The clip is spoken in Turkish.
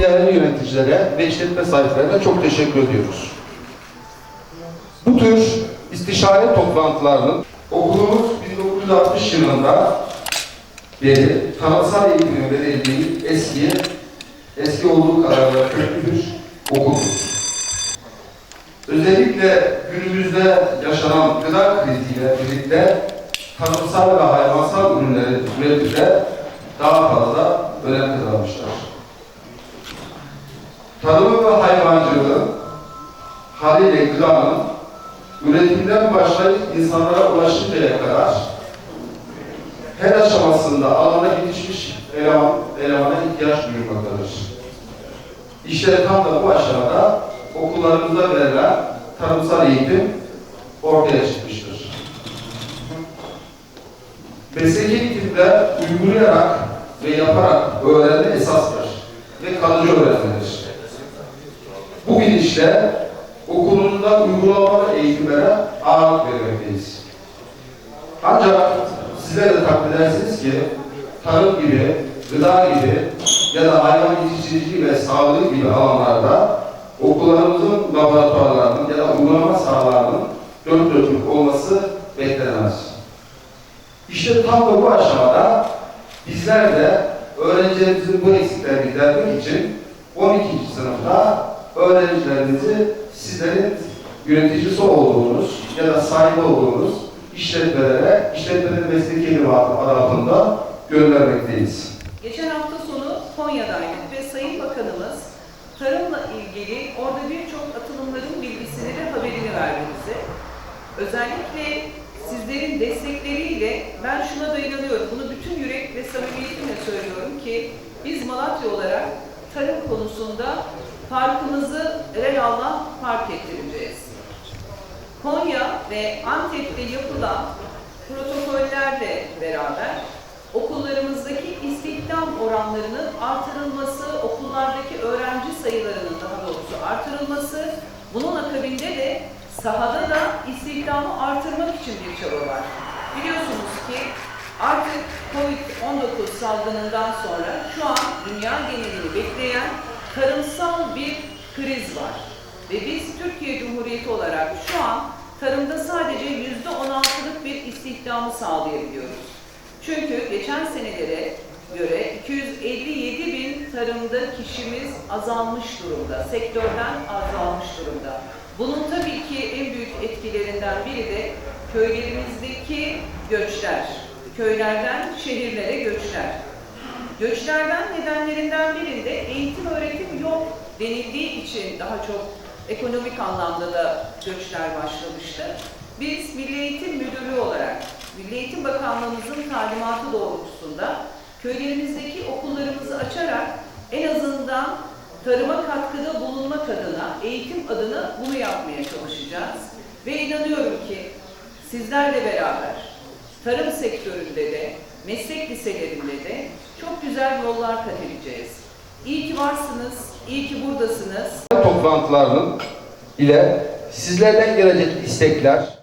değerli yöneticilere ve işletme sahiplerine çok teşekkür ediyoruz. Bu tür istişare toplantılarının okulumuz 1960 yılında beri tanımsal eğitimin verildiği eski, eski olduğu kadar da köklü bir okuldur. Özellikle günümüzde yaşanan gıda kriziyle birlikte tarımsal ve hayvansal ürünlerin üretimde daha fazla önem kazanmışlar. Tarımı ve hayvancılığın haliyle gıdanın üretimden başlayıp insanlara ulaşıncaya kadar her aşamasında alana yetişmiş eleman, elemana ihtiyaç duyulmaktadır. İşte tam da bu aşamada okullarımızda verilen tarımsal eğitim ortaya çıkmıştır. Mesleki eğitimde uygulayarak ve yaparak öğrenme esastır ve kalıcı öğrenmedir. Bu bilinçle okulunda uygulamalı eğitimlere ağırlık vermekteyiz. Ancak sizler de takdir edersiniz ki tarım gibi, gıda gibi ya da hayvan yetiştiriciliği ve sağlığı gibi alanlarda okullarımızın laboratuvarlarının ya da uygulama sahalarının dört dörtlük olması beklenemez. İşte tam da bu aşamada bizler de öğrencilerimizin bu eksiklerini gidermek için 12. sınıfta öğrencilerimizi sizlerin yöneticisi olduğunuz ya da sahibi olduğunuz işletmelere, işletmenin mesleki adı altında göndermekteyiz. Geçen hafta sonu Konya'daydık ve Sayın Bakanımız tarımla ilgili orada birçok atılımların bilgisini ve haberini verdi bize. Özellikle sizlerin destekleriyle ben şuna da inanıyorum. Bunu bütün yürek ve samimiyetimle söylüyorum ki biz Malatya olarak tarım konusunda farkımızı evelallah fark ettireceğiz. Konya ve Antep'te yapılan protokollerle beraber okullarımızdaki istihdam oranlarının artırılması, okullardaki öğrenci sayılarının daha doğrusu artırılması, bunun akabinde de sahada da istihdamı artırmak için bir çaba var. Biliyorsunuz ki artık Covid-19 salgınından sonra şu an dünya genelini bekleyen tarımsal bir kriz var. Ve biz Türkiye Cumhuriyeti olarak şu an tarımda sadece yüzde 16'lık bir istihdamı sağlayabiliyoruz. Çünkü geçen senelere göre 257 bin tarımda kişimiz azalmış durumda, sektörden azalmış durumda. Bunun tabii ki en büyük etkilerinden biri de köylerimizdeki göçler, köylerden şehirlere göçler. Göçlerden nedenlerinden birinde eğitim öğretim yok denildiği için daha çok ekonomik anlamda da göçler başlamıştı. Biz Milli Eğitim Müdürlüğü olarak Milli Eğitim Bakanlığımızın talimatı doğrultusunda köylerimizdeki okullarımızı açarak en azından tarıma katkıda bulunmak adına, eğitim adına bunu yapmaya çalışacağız. Ve inanıyorum ki sizlerle beraber tarım sektöründe de, meslek liselerinde de çok güzel yollar kat edeceğiz. İyi ki varsınız, iyi ki buradasınız. Toplantılarının ile sizlerden gelecek istekler,